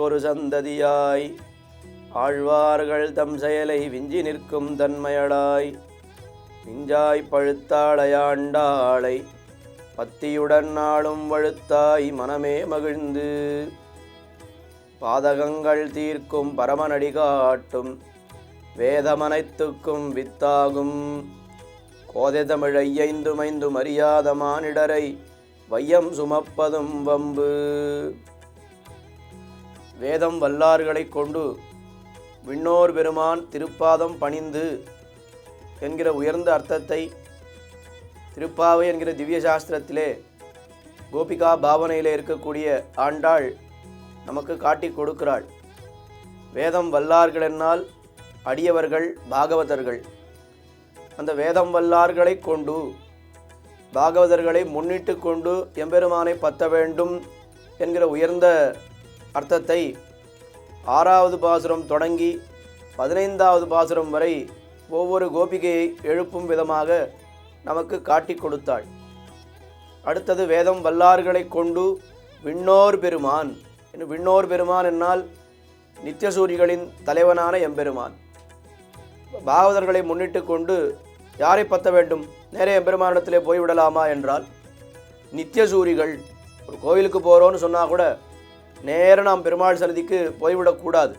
ஒரு சந்ததியாய். ஆழ்வார்கள் தம் செயலை விஞ்சி நிற்கும் தன்மையடாய் விஞ்சாய் பழுத்தாளையாண்டாளை பத்தியுடன் நாளும் வழுத்தாய் மனமே மகிழ்ந்து. பாதகங்கள் தீர்க்கும் பரமநடி காட்டும் வேதமனைத்துக்கும் வித்தாகும். கோதை தமிழ் ஐயைந்துமைந்து மரியாத மானிடரை வையம் சுமப்பதும் வம்பு. வேதம் வல்லார்களைக் கொண்டு விண்ணோர் பெருமான் திருப்பாதம் பணிந்து என்கிற உயர்ந்த அர்த்தத்தை திருப்பாவை என்கிற திவ்ய சாஸ்திரத்திலே கோபிகா பாவனையில் இருக்கக்கூடிய ஆண்டாள் நமக்கு காட்டிக் கொடுக்கிறாள். வேதம் வல்லார்கள் என்னால் அடியவர்கள் பாகவதர்கள். அந்த வேதம் வல்லார்களை கொண்டு பாகவதர்களை முன்னிட்டு கொண்டு எம்பெருமானை பத்த வேண்டும் என்கிற உயர்ந்த அர்த்தத்தை ஆறாவது பாசுரம் தொடங்கி பதினைந்தாவது பாசுரம் வரை ஒவ்வொரு கோபிகையை எழுப்பும் விதமாக நமக்கு காட்டிக் கொடுத்தாள். அடுத்தது வேதம் வல்லார்களை கொண்டு விண்ணோர் பெருமான். விண்ணோர் பெருமான் என்னால் நித்தியசூரிகளின் தலைவனான எம்பெருமான். பாகவதர்களை முன்னிட்டு கொண்டு யாரை பத்த வேண்டும்? நேரே எம்பெருமானிடத்திலே போய்விடலாமா? என்றால் நித்தியசூரிகள் ஒரு கோவிலுக்கு போகிறோன்னு சொன்னால் கூட நேரம் நாம் பெருமாள் சன்னதிக்கு போய்விடக்கூடாது.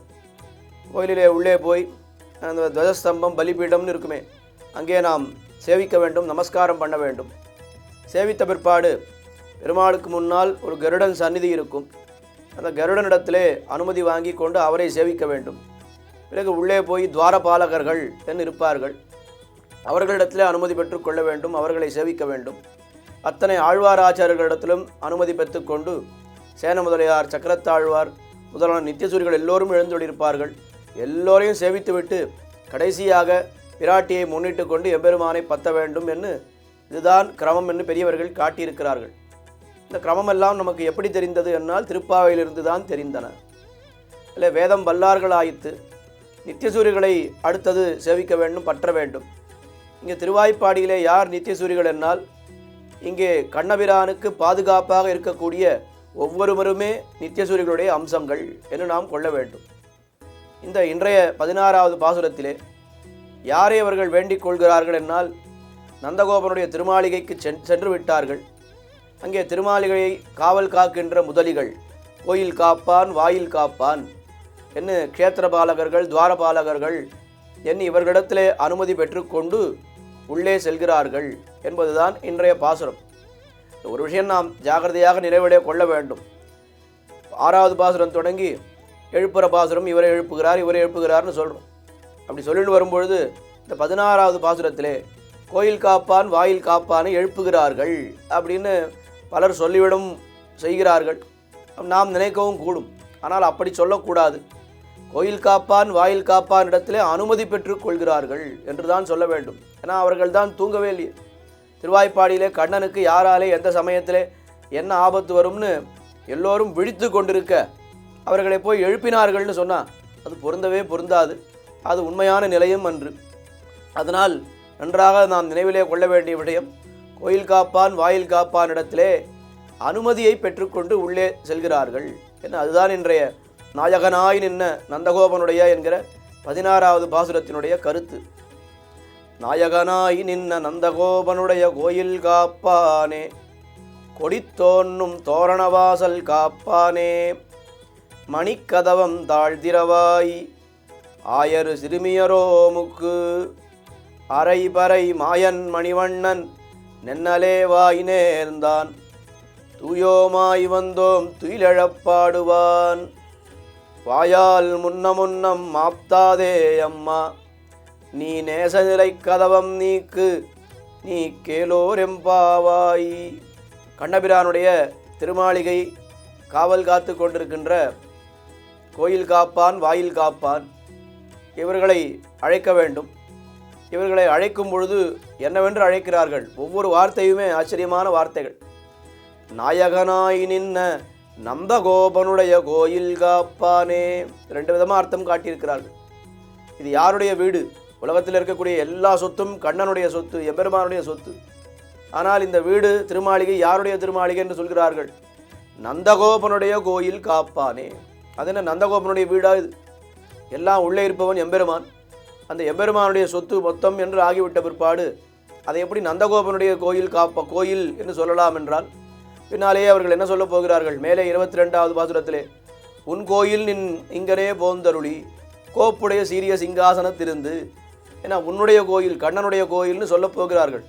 கோயிலிலே உள்ளே போய் அந்த துவஜஸ்தம்பம் பலிபீடம்னு இருக்குமே அங்கே நாம் சேவிக்க வேண்டும் நமஸ்காரம் பண்ண வேண்டும். சேவித்த பிற்பாடு பெருமாளுக்கு முன்னால் ஒரு கருடன் சந்நிதி இருக்கும். அந்த கருடனிடத்திலே அனுமதி வாங்கி கொண்டு அவரை சேவிக்க வேண்டும். பிறகு உள்ளே போய் துவாரபாலகர்கள் என்று இருப்பார்கள் அவர்களிடத்திலே அனுமதி பெற்றுக்கொள்ள வேண்டும் அவர்களை சேவிக்க வேண்டும். அத்தனை ஆழ்வார் ஆச்சாரர்களிடத்திலும் அனுமதி பெற்றுக்கொண்டு சேன முதலியார் சக்கரத்தாழ்வார் முதலான நித்தியசூரிகள் எல்லோரும் எழுந்துள்ளிருப்பார்கள் எல்லோரையும் சேவித்துவிட்டு கடைசியாக பிராட்டியை முன்னிட்டு கொண்டு எம்பெருமானை பத்த வேண்டும் என்று இதுதான் கிரமம் என்று பெரியவர்கள் காட்டியிருக்கிறார்கள். இந்த கிரமமெல்லாம் நமக்கு எப்படி தெரிந்தது என்னால் திருப்பாவையிலிருந்து தான் தெரிந்தன. இல்லை வேதம் வல்லார்கள் ஆயித்து நித்தியசூரிகளை அடுத்தது சேவிக்க வேண்டும் பற்ற வேண்டும். இங்கே திருவாய்ப்பாடியிலே யார் நித்தியசூரிகள் என்னால்? இங்கே கண்ணபிரானுக்கு பாதுகாப்பாக இருக்கக்கூடிய ஒவ்வொருவருமே நித்தியசூரியர்களுடைய அம்சங்கள் என்று நாம் கொள்ள வேண்டும். இந்த இன்றைய பதினாறாவது பாசுரத்திலே யாரை அவர்கள் வேண்டிக் கொள்கிறார்கள் என்னால் நந்தகோபனுடைய திருமாளிகைக்கு சென் சென்று விட்டார்கள். அங்கே திருமாளிகையை காவல் காக்கின்ற முதலிகள் கோயில் காப்பான் வாயில் காப்பான் என்று க்ஷேத்திரபாலகர்கள் துவாரபாலகர்கள் என் இவர்களிடத்திலே அனுமதி பெற்றுக்கொண்டு உள்ளே செல்கிறார்கள் என்பதுதான் இன்றைய பாசுரம். ஒரு விஷயம் நாம் ஜாகிரதையாக நிறைவடைய கொள்ள வேண்டும். ஆறாவது பாசுரம் தொடங்கி எழுப்புற பாசுரம் இவரை எழுப்புகிறார் இவரை எழுப்புகிறார்னு சொல்கிறோம் அப்படி சொல்லிட்டு வரும்பொழுது இந்த பதினாறாவது பாசுரத்திலே கோயில் காப்பான் வாயில் காப்பானை எழுப்புகிறார்கள் அப்படின்னு பலர் சொல்லிவிடும் செய்கிறார்கள். நாம் நினைக்கவும் கூடும். ஆனால் அப்படி சொல்லக்கூடாது. கோயில் காப்பான் வாயில் காப்பான் இடத்திலே அனுமதி பெற்றுக் கொள்கிறார்கள் என்று தான் சொல்ல வேண்டும். ஏன்னா அவர்கள் தான் தூங்கவே இல்லையே. திருவாய்ப்பாடியிலே கண்ணனுக்கு யாராலே எந்த சமயத்திலே என்ன ஆபத்து வரும்னு எல்லோரும் விழித்து கொண்டிருக்க அவர்களை போய் எழுப்பினார்கள்னு சொன்னால் அது பொருந்தவே பொருந்தாது. அது உண்மையான நிலையும் அன்று. அதனால் நன்றாக நாம் நினைவிலே கொள்ள வேண்டிய விடயம் கோயில் காப்பான் வாயில் காப்பான் இடத்திலே அனுமதியை பெற்றுக்கொண்டு உள்ளே செல்கிறார்கள். என்ன அதுதான் இன்றைய நாயகனாய் நின்ன நந்தகோபனுடைய என்கிற பதினாறாவது பாசுரத்தினுடைய கருத்து. நாயகனாய் நின்ன நந்தகோபனுடைய கோயில் காப்பானே. கொடித்தோன்னும் தோரணவாசல் காப்பானே. மணிக்கதவம் தாழ்திரவாய் ஆயரு சிறுமியரோமுக்கு அரைபறை மாயன் மணிவண்ணன் நென்னலே வாய் நேர்ந்தான். தூயோமாய் வந்தோம் துயிலழப்பாடுவான். வாயால் முன்ன முன்னம் மாப்தாதே அம்மா. நீ நேசநிலை கதவம் நீக்கு நீ கேலோரெம்பாவாய் கண்ணபிரானுடைய திருமாளிகை காவல் காத்து கொண்டிருக்கின்ற கோயில் காப்பான் வாயில் காப்பான். இவர்களை அழைக்க வேண்டும். இவர்களை அழைக்கும் பொழுது என்னவென்று அழைக்கிறார்கள்? ஒவ்வொரு வார்த்தையுமே ஆச்சரியமான வார்த்தைகள். நாயகனாய் நின்ன நந்தகோபனுடைய கோயில் காப்பானே. ரெண்டு விதமாக அர்த்தம் காட்டியிருக்கிறார்கள். இது யாருடைய வீடு? உலகத்தில் இருக்கக்கூடிய எல்லா சொத்தும் கண்ணனுடைய சொத்து எம்பெருமானுடைய சொத்து. ஆனால் இந்த வீடு திருமாளிகை யாருடைய திருமாளிகை என்று சொல்கிறார்கள்? நந்தகோபனுடைய கோயில் காப்பானே. அது என்ன நந்தகோபனுடைய வீடா இது? எல்லாம் உள்ளே இருப்பவன் எம்பெருமான். அந்த எம்பெருமானுடைய சொத்து மொத்தம் என்று ஆகிவிட்ட பிற்பாடு அதை எப்படி நந்தகோபனுடைய கோயில் காப்ப கோயில் என்று சொல்லலாம் என்றால் பின்னாலேயே அவர்கள் என்ன சொல்லப் போகிறார்கள்? மேலே இருபத்தி ரெண்டாவது பாசுரத்திலே உன் கோயில் நின் இங்கனே போந்தருளி கோப்புடைய சீரிய சிங்காசனத்திருந்து ஏன்னா உன்னுடைய கோயில் கண்ணனுடைய கோயில்னு சொல்லப் போகிறார்கள்.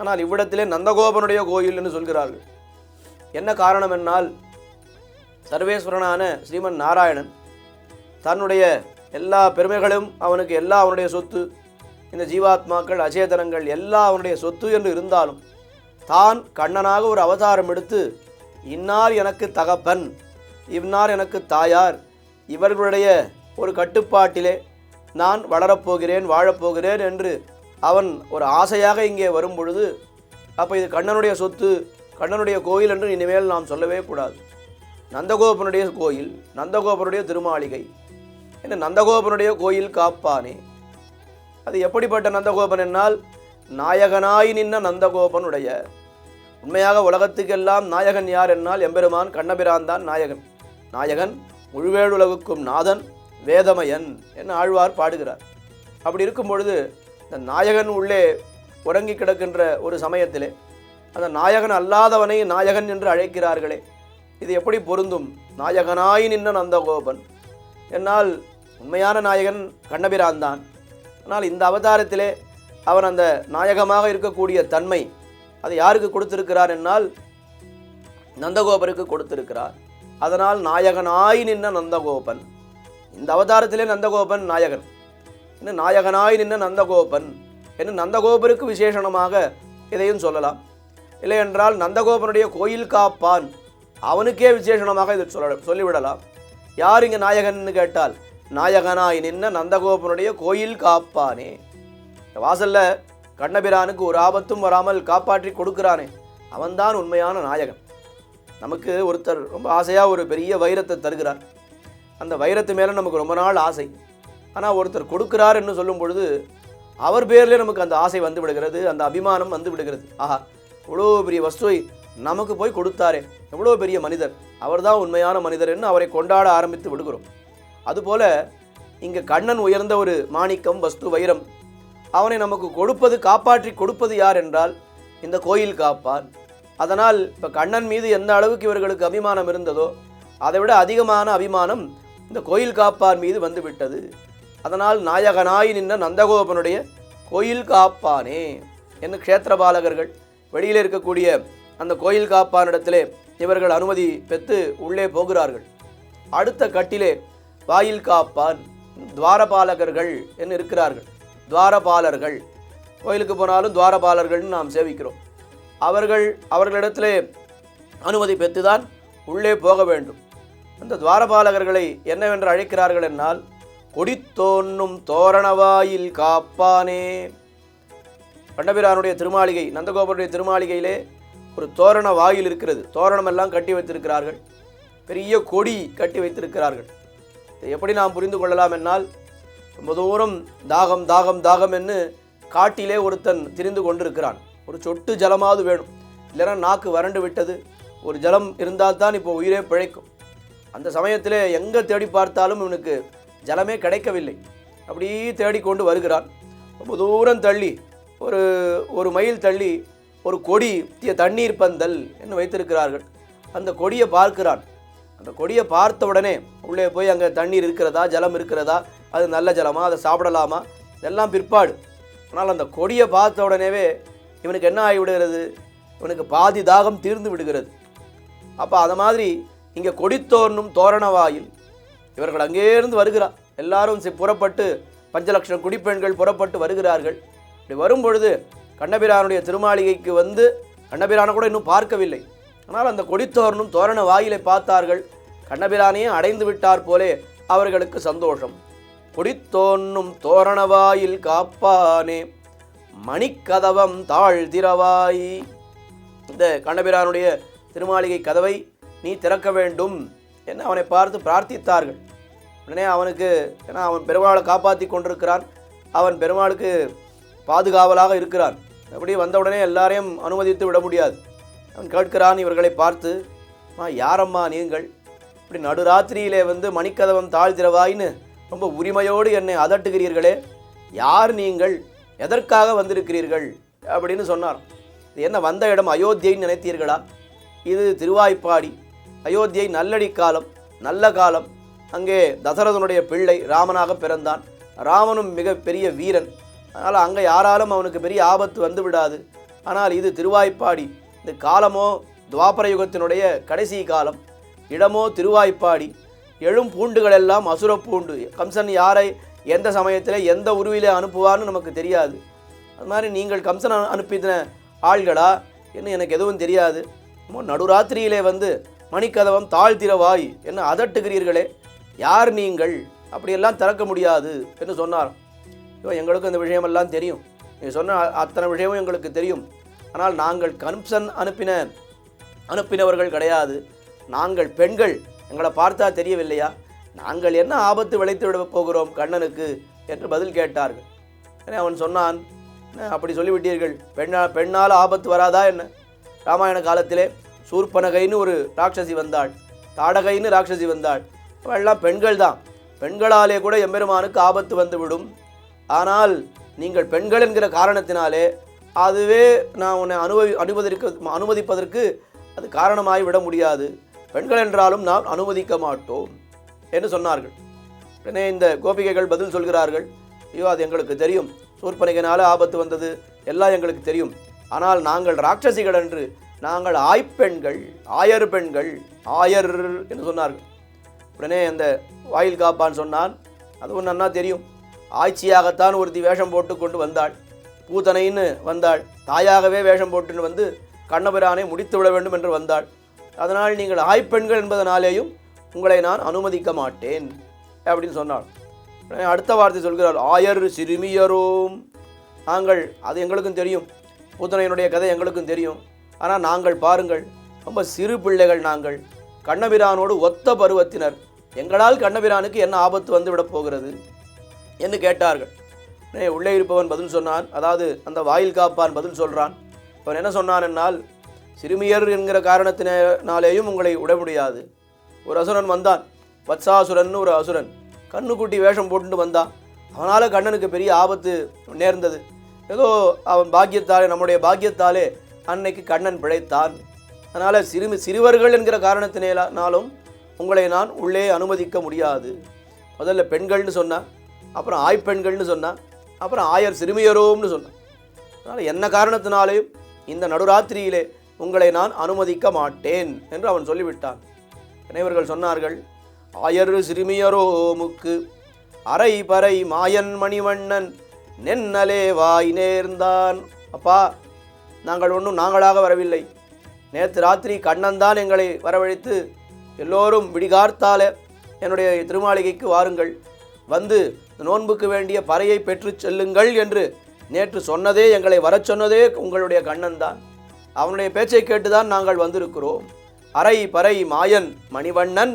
ஆனால் இவ்விடத்திலே நந்தகோபனுடைய கோயில் என்று சொல்கிறார்கள். என்ன காரணம் என்னால்? சர்வேஸ்வரனான ஸ்ரீமன் நாராயணன் தன்னுடைய எல்லா பெருமைகளும் அவனுக்கு எல்லா அவனுடைய சொத்து இந்த ஜீவாத்மாக்கள் அச்சேதனங்கள் எல்லா அவனுடைய சொத்து என்று இருந்தாலும் தான் கண்ணனாக ஒரு அவதாரம் எடுத்து இன்னார் எனக்கு தகப்பன் இன்னார் எனக்கு தாயார் இவர்களுடைய ஒரு கட்டுப்பாட்டிலே நான் வளரப்போகிறேன் வாழப்போகிறேன் என்று அவன் ஒரு ஆசையாக இங்கே வரும் பொழுது அப்போ இது கண்ணனுடைய சொத்து கண்ணனுடைய கோயில் என்று இனிமேல் நாம் சொல்லவே கூடாது. நந்தகோபனுடைய கோயில் நந்தகோபனுடைய திருமாளிகை. என்ன நந்தகோபனுடைய கோயில் காப்பானே? அது எப்படிப்பட்ட நந்தகோபன் என்னால்? நாயகனாய் நின்ன நந்தகோபனுடைய. உண்மையாக உலகத்துக்கெல்லாம் நாயகன் யார் என்னால்? எம்பெருமான் கண்ணபிரான் தான் நாயகன். நாயகன் முழுவேடுலகுக்கும் நாதன் வேதமயன் என்று ஆழ்வார் பாடுகிறார். அப்படி இருக்கும் பொழுது இந்த நாயகன் உள்ளே உறங்கி கிடக்கின்ற ஒரு சமயத்திலே அந்த நாயகன் அல்லாதவனை நாயகன் என்று அழைக்கிறார்களே இது எப்படி பொருந்தும்? நாயகனாய் நின்ற நந்தகோபன். என்னால் உண்மையான நாயகன் கண்ணபிரான் தான். ஆனால் இந்த அவதாரத்திலே அவன் அந்த நாயகமாக இருக்கக்கூடிய தன்மை அதை யாருக்கு கொடுத்திருக்கிறார் என்னால்? நந்தகோபருக்கு கொடுத்திருக்கிறார். அதனால் நாயகனாய் நின்ற நந்தகோபன். இந்த அவதாரத்திலே நந்தகோபன் நாயகன். என்ன நாயகனாய் நின்ன நந்தகோபன்? என்ன நந்தகோபருக்கு விசேஷணமாக இதையும் சொல்லலாம். இல்லை என்றால் நந்தகோபனுடைய கோயில் காப்பான். அவனுக்கே விசேஷணமாக இதை சொல்ல சொல்லிவிடலாம். யார் இங்கே நாயகன்னு கேட்டால் நாயகனாய் நின்ன நந்தகோபனுடைய கோயில் காப்பானே. இந்த வாசல்ல கண்ணபிரானுக்கு ஒரு ஆபத்தும் வராமல் காப்பாற்றி கொடுக்கிறானே. அவன்தான் உண்மையான நாயகன். நமக்கு ஒருத்தர் ரொம்ப ஆசையாக ஒரு பெரிய வைரத்தை தருகிறார். அந்த வைரத்து மேலே நமக்கு ரொம்ப நாள் ஆசை. ஆனால் ஒருத்தர் கொடுக்குறாருன்னு சொல்லும் பொழுது அவர் பேர்லேயே நமக்கு அந்த ஆசை வந்து விடுகிறது அந்த அபிமானம் வந்து விடுகிறது. ஆஹா இவ்வளோ பெரிய வஸ்துவை நமக்கு போய் கொடுத்தாரே. எவ்வளோ பெரிய மனிதர். அவர்தான் உண்மையான மனிதர்னு அவரை கொண்டாட ஆரம்பித்து விடுகிறோம். அதுபோல் இங்கே கண்ணன் உயர்ந்த ஒரு மாணிக்கம் வஸ்து வைரம். அவனை நமக்கு கொடுப்பது காப்பாற்றி கொடுப்பது யார் என்றால் இந்த கோயில் காப்பான். அதனால் இப்போ கண்ணன் மீது எந்த அளவுக்கு இவர்களுக்கு அபிமானம் இருந்ததோ அதை விட அதிகமான அபிமானம் இந்த கோயில் காப்பான் மீது வந்துவிட்டது. அதனால் நாயகனாய் நின்ற நந்தகோபனுடைய கோயில் காப்பானே என்று க்ஷேத்திரபாலகர்கள் வெளியில் இருக்கக்கூடிய அந்த கோயில் காப்பானிடத்திலே இவர்கள் அனுமதி பெற்று உள்ளே போகிறார்கள். அடுத்த கட்டிலே வாயில் காப்பான் துவாரபாலகர்கள் என்று இருக்கிறார்கள். துவாரபாலர்கள். கோயிலுக்கு போனாலும் துவாரபாலர்கள்னு நாம் சேவிக்கிறோம். அவர்கள் அவர்களிடத்திலே அனுமதி பெற்றுதான் உள்ளே போக வேண்டும். அந்த துவாரபாலகர்களை என்னவென்று அழைக்கிறார்கள் என்னால்? கொடித்தோன்னும் தோரணவாயில் காப்பானே. பண்டபிரானுடைய திருமாளிகை நந்தகோபருடைய திருமாளிகையிலே ஒரு தோரண வாயில் இருக்கிறது. தோரணம் எல்லாம் கட்டி வைத்திருக்கிறார்கள். பெரிய கொடி கட்டி வைத்திருக்கிறார்கள். இதை எப்படி நாம் புரிந்து கொள்ளலாம் என்னால்? ரொம்ப தூரம் தாகம் தாகம் தாகம் என்று காட்டிலே ஒருத்தன் திரிந்து கொண்டிருக்கிறான். ஒரு சொட்டு ஜலமாவது வேணும். இல்லைன்னா நாக்கு வறண்டு விட்டது. ஒரு ஜலம் இருந்தால் தான் இப்போ உயிரே பிழைக்கும். அந்த சமயத்தில் எங்கே தேடி பார்த்தாலும் இவனுக்கு ஜலமே கிடைக்கவில்லை. அப்படியே தேடிக்கொண்டு வருகிறான். ரொம்ப தூரம் தள்ளி ஒரு ஒரு மைல் தள்ளி ஒரு கொடி தண்ணீர் பந்தல் என்று வைத்திருக்கிறார்கள். அந்த கொடியை பார்க்கிறான். அந்த கொடியை பார்த்த உடனே உள்ளே போய் அங்கே தண்ணீர் இருக்கிறதா ஜலம் இருக்கிறதா அது நல்ல ஜலமா அதை சாப்பிடலாமா? இதெல்லாம் பிற்பாடு. ஆனால் அந்த கொடியை பார்த்த உடனேவே இவனுக்கு என்ன ஆகிவிடுகிறது? இவனுக்கு பாதி தாகம் தீர்ந்து விடுகிறது. அப்போ அதை மாதிரி இங்கே கொடித்தோர்னும் தோரணவாயில். இவர்கள் அங்கேருந்து வருகிறார் எல்லாரும் சி- புறப்பட்டு பஞ்சலட்சம் குடிப்பெண்கள் புறப்பட்டு வருகிறார்கள். இப்படி வரும்பொழுது கண்ணபிரானுடைய திருமாளிகைக்கு வந்து கண்ணபிரானை கூட இன்னும் பார்க்கவில்லை. ஆனால் அந்த கொடித்தோரணும் தோரண வாயிலை பார்த்தார்கள். கண்ணபிரானையே அடைந்து விட்டார் போலே அவர்களுக்கு சந்தோஷம். கொடித்தோன்னும் தோரண வாயில் காப்பானே மணிக்கதவம் தாழ்திரவாய் இந்த கண்ணபிரானுடைய திருமாளிகை கதவை நீ திறக்க வேண்டும் என்று அவனை பார்த்து பிரார்த்தித்தார்கள். உடனே அவனுக்கு ஏன்னா அவன் பெருமாளை காப்பாற்றி கொண்டிருக்கிறான். அவன் பெருமாளுக்கு பாதுகாவலாக இருக்கிறான். அப்படி வந்தவுடனே எல்லாரையும் அனுமதித்து விட முடியாது. அவன் கேட்கிறான் இவர்களை பார்த்து அம்மா யாரம்மா நீங்கள்? இப்படி நடுராத்திரியிலே வந்து மணிக்கதவம் தாழ்த்திரவாயின்னு ரொம்ப உரிமையோடு என்னை அதட்டுகிறீர்களே. யார் நீங்கள்? எதற்காக வந்திருக்கிறீர்கள்? அப்படின்னு சொன்னார். இது என்ன வந்த இடம் அயோத்தியைன்னு நினைத்தீர்களா? இது திருவாய்ப்பாடி. அயோத்தியை நல்லடி காலம் நல்ல காலம். அங்கே தசரதனுடைய பிள்ளை ராமனாக பிறந்தான். ராமனும் மிக பெரிய வீரன். அதனால் அங்கே யாராலும் அவனுக்கு பெரிய ஆபத்து வந்து விடாது. ஆனால் இது திருவாய்ப்பாடி. இந்த காலமோ துவாபர யுகத்தினுடைய கடைசி காலம். இடமோ திருவாய்ப்பாடி. எழும் பூண்டுகள் எல்லாம் அசுர பூண்டு கம்சன் யாரை எந்த சமயத்தில் எந்த உருவிலே அனுப்புவான்னு நமக்கு தெரியாது. அது மாதிரி நீங்கள் கம்சன் அனுப்பின ஆள்களா? என்ன எனக்கு எதுவும் தெரியாது. நடுராத்திரியிலே வந்து மணிக்கதவம் தாழ்த்திரவாய் என்ன அதட்டுகிறீர்களே? யார் நீங்கள்? அப்படியெல்லாம் திறக்க முடியாது என்று சொன்னார். இவன் எங்களுக்கும் இந்த விஷயமெல்லாம் தெரியும். நீ சொன்ன அத்தனை விஷயமும் எங்களுக்கு தெரியும். ஆனால் நாங்கள் கம்சன் அனுப்பின அனுப்பினவர்கள் கிடையாது. நாங்கள் பெண்கள். எங்களை பார்த்தா தெரியவில்லையா? நாங்கள் என்ன ஆபத்து விளைத்து விட போகிறோம் கண்ணனுக்கு? என்று பதில் கேட்டார்கள். ஏன்னா அவன் சொன்னான் அப்படி சொல்லிவிட்டீர்கள்? பெண்ணா பெண்ணால் ஆபத்து வராதா என்ன? ராமாயண காலத்திலே சூர்பனகைன்னு ஒரு ராட்சசி வந்தாள் தாடகைன்னு ராட்சசி வந்தாள். அவெல்லாம் பெண்கள் தான். பெண்களாலே கூட எம்பெருமானுக்கு ஆபத்து வந்துவிடும். ஆனால் நீங்கள் பெண்கள் என்கிற காரணத்தினாலே அதுவே நான் உன்னை அனுபவி அனுமதிக்க அனுமதிப்பதற்கு அது காரணமாய் விட முடியாது. பெண்கள் என்றாலும் நாம் அனுமதிக்க மாட்டோம் என்று சொன்னார்கள். உடனே இந்த கோபிகைகள் பதில் சொல்கிறார்கள். ஐயோ அது எங்களுக்கு தெரியும். சூர்பனிகனால ஆபத்து வந்தது எல்லாம் எங்களுக்கு தெரியும். ஆனால் நாங்கள் ராட்சசிகள் என்று நாங்கள் ஆய்ப்பெண்கள் ஆயர் பெண்கள் ஆயர் என்று சொன்னார்கள். உடனே அந்த வாயில் காப்பான் சொன்னான் அதுவும் நன்னா தெரியும். ஆட்சியாகத்தான் ஒருத்தி வேஷம் போட்டு கொண்டு வந்தாள். பூத்தனைன்னு வந்தாள். தாயாகவே வேஷம் போட்டுன்னு வந்து கண்ணபிரானை முடித்து விட வேண்டும் என்று வந்தாள். அதனால் நீங்கள் ஆய்ப்பெண்கள் என்பதனாலேயும் உங்களை நான் அனுமதிக்க மாட்டேன் அப்படின்னு சொன்னாள். உடனே அடுத்த வார்த்தை சொல்கிறாள் ஆயர் சிறுமியரும். நாங்கள் அது எங்களுக்கும் தெரியும். பூத்தனையினுடைய கதை எங்களுக்கும் தெரியும். ஆனால் நாங்கள் பாருங்கள் ரொம்ப சிறு பிள்ளைகள் நாங்கள். கண்ணபிரானோடு ஒத்த பருவத்தினர். எங்களால் கண்ணபிரானுக்கு என்ன ஆபத்து வந்து விடப் போகிறது? என்று கேட்டார்கள். உள்ளே இருப்பவன் பதில் சொன்னான். அதாவது அந்த வாயில் காப்பான் பதில் சொல்கிறான் அவன் என்ன சொன்னான் என்னால்? சிறுமியர் என்கிற காரணத்தினாலேயும் உங்களை விட முடியாது. ஒரு அசுரன் வந்தான். வத்சாசுரன் ஒரு அசுரன். கண்ணுக்குட்டி வேஷம் போட்டுட்டு வந்தான். அவனால் கண்ணனுக்கு பெரிய ஆபத்து நேர்ந்தது. ஏதோ அவன் பாக்கியத்தாலே நம்முடைய பாக்கியத்தாலே அன்னைக்கு கண்ணன் பிழைத்தான். அதனால் சிறுமி சிறுவர்கள் என்கிற காரணத்தினாலும் உங்களை நான் உள்ளே அனுமதிக்க முடியாது. முதல்ல பெண்கள்னு சொன்னான் அப்புறம் ஆய்ப்பெண்கள்னு சொன்னான் அப்புறம் ஆயர் சிறுமியரோம்னு சொன்னான் அதனால் என்ன காரணத்தினாலேயும் இந்த நடுராத்திரியிலே உங்களை நான் அனுமதிக்க மாட்டேன் என்று அவன் சொல்லிவிட்டான். இணைவர்கள் சொன்னார்கள் ஆயர் சிறுமியரோமுக்கு அரை பறை மாயன் மணிவண்ணன் நென்னலே வாய் நேர்ந்தான். அப்பா நாங்கள் ஒன்றும் நாங்களாக வரவில்லை. நேற்று ராத்திரி கண்ணன் தான் எங்களை வரவழைத்து எல்லோரும் விடிகார்த்தால என்னுடைய திருமாளிகைக்கு வாருங்கள். வந்து நோன்புக்கு வேண்டிய பறையை பெற்றுச் செல்லுங்கள் என்று நேற்று சொன்னதே எங்களை வரச் சொன்னதே உங்களுடைய கண்ணன் தான் அவனுடைய பேச்சை கேட்டுதான் நாங்கள் வந்திருக்கிறோம். அறை பறை மாயன் மணிவண்ணன்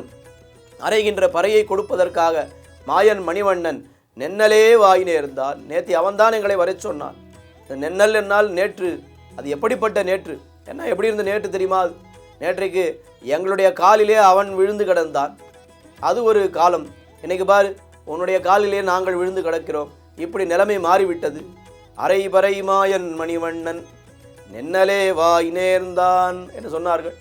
அறைகின்ற பறையை கொடுப்பதற்காக மாயன் மணிவண்ணன் நென்னலே வாய் நேர்ந்தான் நேற்று அவன்தான் எங்களை வரச் சொன்னான். நென்னல் என்னால் நேற்று அது எப்படிப்பட்ட நேற்று? என்ன எப்படி இருந்த நேற்று தெரியுமா? நேற்றைக்கு எங்களுடைய காலிலே அவன் விழுந்து கிடந்தான். அது ஒரு காலம். இன்னைக்கு பாரு உன்னுடைய காலிலே நாங்கள் விழுந்து கிடக்கிறோம். இப்படி நிலைமை மாறிவிட்டது. அரை பறை மாயன் மணிவண்ணன் நின்னலே வாய் நேர்ந்தான் என்று சொன்னார்கள்.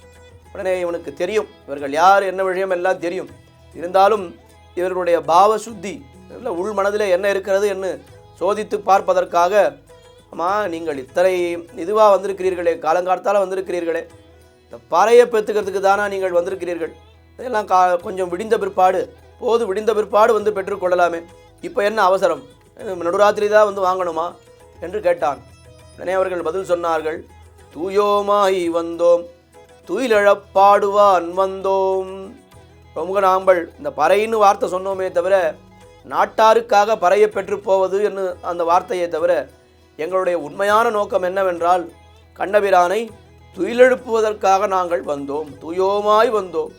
உடனே இவனுக்கு தெரியும். இவர்கள் யார் என்ன விஷயம் எல்லாம் தெரியும். இருந்தாலும் இவர்களுடைய பாவ சுத்தி உள் மனதில் என்ன இருக்கிறது என்று சோதித்து பார்ப்பதற்காக அம்மா நீங்கள் இத்தனை இதுவாக வந்திருக்கிறீர்களே காலங்காலத்தால் வந்திருக்கிறீர்களே. இந்த பறையை பெற்றுக்கிறதுக்கு தானா நீங்கள் வந்திருக்கிறீர்கள்? இதெல்லாம் கா கொஞ்சம் விடிந்த பிற்பாடு போது விடிந்த பிற்பாடு வந்து பெற்றுக்கொள்ளலாமே இப்போ என்ன அவசரம்? நடுராத்திரி தான் வந்து வாங்கணுமா? என்று கேட்டான். உடனே அவர்கள் பதில் சொன்னார்கள் தூயோமாய் வந்தோம் துயிலழப்பாடுவான் வந்தோம். ரொம்ப நாம்பள் இந்த பறைன்னு வார்த்தை சொன்னோமே தவிர நாட்டாருக்காக பறையை பெற்று போவது என்று அந்த வார்த்தையை தவிர எங்களுடைய உண்மையான நோக்கம் என்னவென்றால் கண்ணபிரானை துயிலெழுப்புவதற்காக நாங்கள் வந்தோம் தூயோமாய் வந்தோம்.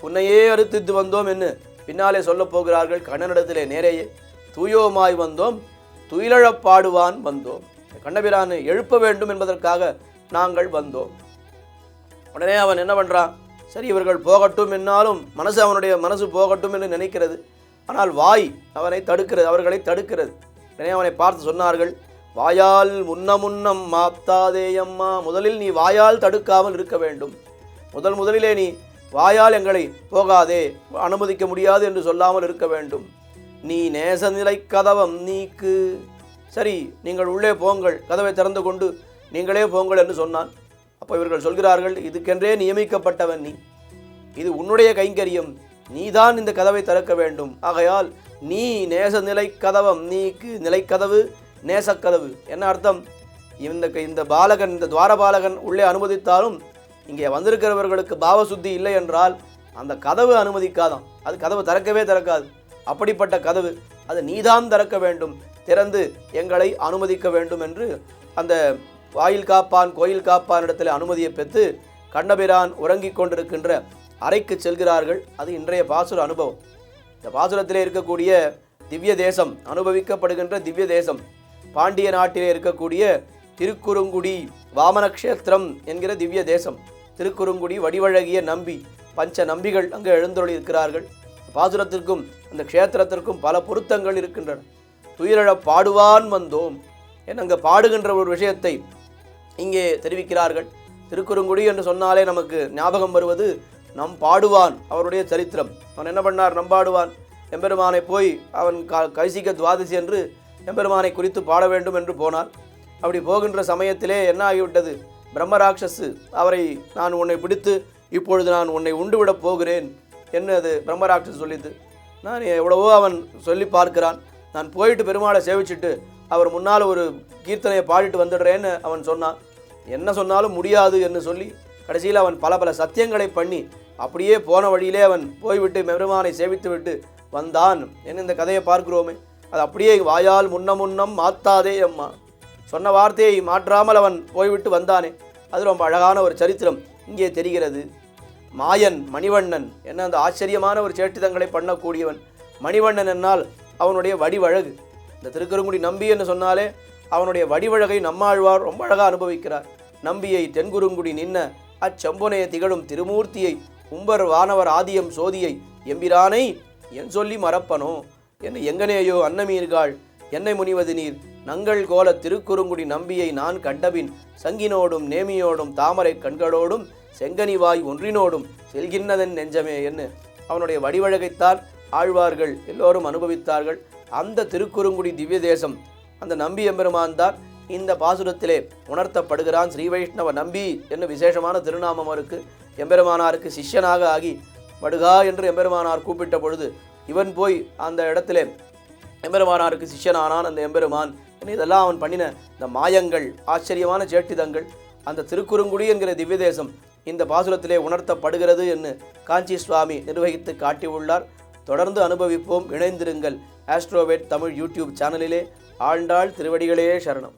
உன்னையே அறுத்தித்து வந்தோம் என்று பின்னாலே சொல்லப் போகிறார்கள் கண்ணனிடத்திலே நேரையே. தூயோமாய் வந்தோம் துயிலழப் பாடுவான் வந்தோம். கண்ணபிரானை எழுப்ப வேண்டும் என்பதற்காக நாங்கள் வந்தோம். உடனே அவன் என்ன பண்ணுறான் சரி இவர்கள் போகட்டும் என்னாலும் மனசு அவனுடைய மனசு போகட்டும் என்று நினைக்கிறது. ஆனால் வாய் அவனை தடுக்கிறது அவர்களை தடுக்கிறது. உடனே அவனை பார்த்து சொன்னார்கள் வாயால் முன்ன முன்னம் மாப்தாதேயம்மா முதலில் நீ வாயால் தடுக்காமல் இருக்க வேண்டும். முதல் முதலிலே நீ வாயால் எங்களை போகாதே. அனுமதிக்க முடியாது என்று சொல்லாமல் இருக்க வேண்டும். நீ நேசநிலை கதவம் நீக்கு. சரி நீங்கள் உள்ளே போங்கள். கதவை திறந்து கொண்டு நீங்களே போங்கள் என்று சொன்னான். அப்போ இவர்கள் சொல்கிறார்கள் இதுக்கென்றே நியமிக்கப்பட்டவன் நீ. இது உன்னுடைய கைங்கரியம். நீதான் இந்த கதவை திறக்க வேண்டும். ஆகையால் நீ நேசநிலை கதவம் நீக்கு. நிலைக்கதவு நேசக்கதவு. என்ன அர்த்தம்? இந்த இந்த பாலகன் இந்த துவாரபாலகன் உள்ளே அனுமதித்தாலும் இங்கே வந்திருக்கிறவர்களுக்கு பாவசுத்தி இல்லை என்றால் அந்த கதவு அனுமதிக்காதான் அது கதவு திறக்கவே திறக்காது. அப்படிப்பட்ட கதவு அது நீதான் திறக்க வேண்டும். திறந்து எங்களை அனுமதிக்க வேண்டும் என்று அந்த வாயில் காப்பான் கோயில் காப்பான் இடத்துல அனுமதியை பெற்று கண்ணபிரான் உறங்கிக் கொண்டிருக்கின்ற அறைக்கு செல்கிறார்கள். அது இன்றைய பாசுர அனுபவம். இந்த பாசுரத்திலே இருக்கக்கூடிய திவ்ய தேசம் அனுபவிக்கப்படுகின்ற திவ்ய தேசம். பாண்டிய நாட்டிலே இருக்கக்கூடிய திருக்குறுங்குடி வாமனக்ஷேத்திரம் என்கிற திவ்ய தேசம். திருக்குறுங்குடி வடிவழகிய நம்பி பஞ்ச நம்பிகள் அங்கே எழுந்தொழி இருக்கிறார்கள் பாசுரத்திற்கும் அந்த க்ஷேத்திரத்திற்கும் பல பொருத்தங்கள் இருக்கின்றன. துயிரழ பாடுவான் வந்தோம் என் அங்கே பாடுகின்ற ஒரு விஷயத்தை இங்கே தெரிவிக்கிறார்கள். திருக்குறுங்குடி என்று சொன்னாலே நமக்கு ஞாபகம் வருவது நம் பாடுவான் அவருடைய சரித்திரம். அவன் என்ன பண்ணார்? நம்பாடுவான் எம்பெருமானை போய் அவன் க கைசிக துவாதசி என்று எம்பெருமானை குறித்து பாட வேண்டும் என்று போனான் அப்படி போகின்ற சமயத்திலே என்ன ஆகிவிட்டது? பிரம்மராட்சசு அவரை நான் உன்னை பிடித்து இப்பொழுது நான் உன்னை உண்டுவிடப் போகிறேன். என்னது அது? பிரம்மராட்சஸ் சொல்லிது நான் எவ்வளவோ அவன் சொல்லி பார்க்கிறான். நான் போயிட்டு பெருமாளை சேவிச்சிட்டு அவர் முன்னால் ஒரு கீர்த்தனையை பாடிட்டு வந்துடுறேன்னு அவன் சொன்னான். என்ன சொன்னாலும் முடியாது என்று சொல்லி கடைசியில் அவன் பல பல சத்தியங்களை பண்ணி அப்படியே போன வழியிலே அவன் போய்விட்டு பெருமானை சேவித்து விட்டு வந்தான். என்ன இந்த கதையை பார்க்கிறோமே? அது அப்படியே வாயால் முன்ன முன்னம் மாத்தாதே அம்மா. சொன்ன வார்த்தையை மாற்றாமல் அவன் போய்விட்டு வந்தானே. அது ரொம்ப அழகான ஒரு சரித்திரம். இங்கே தெரிகிறது. மாயன் மணிவண்ணன் என்ன அந்த ஆச்சரியமான ஒரு சேட்டிதங்களை பண்ணக்கூடியவன். மணிவண்ணன் என்னால் அவனுடைய வடிவழகு. இந்த திருக்கருங்குடி நம்பி என்று சொன்னாலே அவனுடைய வடிவழகை நம்மாழ்வார் ரொம்ப அழகாக அனுபவிக்கிறார். நம்பியை தென்குறுங்குடி நின்ன அச்செம்பொனைய திகழும் திருமூர்த்தியை உம்பர் வானவர் ஆதியம் சோதியை எம்பிரானை என் சொல்லி மறப்பனோ? என்று எங்கனேயோ அன்னமீர்காள் என்னை முனிவது நீர். நங்கள் கோல திருக்குறுங்குடி நம்பியை நான் கண்டபின் சங்கினோடும் நேமியோடும் தாமரை கண்களோடும் செங்கனிவாய் ஒன்றினோடும் செல்கின்றதன் நெஞ்சமே என்று அவனுடைய வடிவழகைத்தான் ஆழ்வார்கள் எல்லோரும் அனுபவித்தார்கள். அந்த திருக்குறுங்குடி திவ்ய தேசம் அந்த நம்பி எம்பெருமான் தான் இந்த பாசுரத்திலே உணர்த்தப்படுகிறான். ஸ்ரீ வைஷ்ணவ நம்பி என்று விசேஷமான திருநாமம் அவருக்கு எம்பெருமானாருக்கு சிஷ்யனாக ஆகி வடுகா என்று எம்பெருமானார் கூப்பிட்ட பொழுது இவன் போய் அந்த இடத்திலே எம்பெருமானாருக்கு சிஷ்யனானான். அந்த எம்பெருமான் இதெல்லாம் அவன் பண்ணின இந்த மாயங்கள் ஆச்சரியமான ஜேட்டிதங்கள் அந்த திருக்குறுங்குடி என்கிற திவ்ய தேசம் இந்த பாசுரத்திலே உணர்த்தப்படுகிறது என்று காஞ்சி சுவாமி நிர்வகித்து காட்டியுள்ளார். தொடர்ந்து அனுபவிப்போம். இணைந்திருங்கள். ஆஸ்ட்ரோவேட் தமிழ் யூடியூப் சேனலிலே ஆண்டாள் திருவடிகளே சரணம்.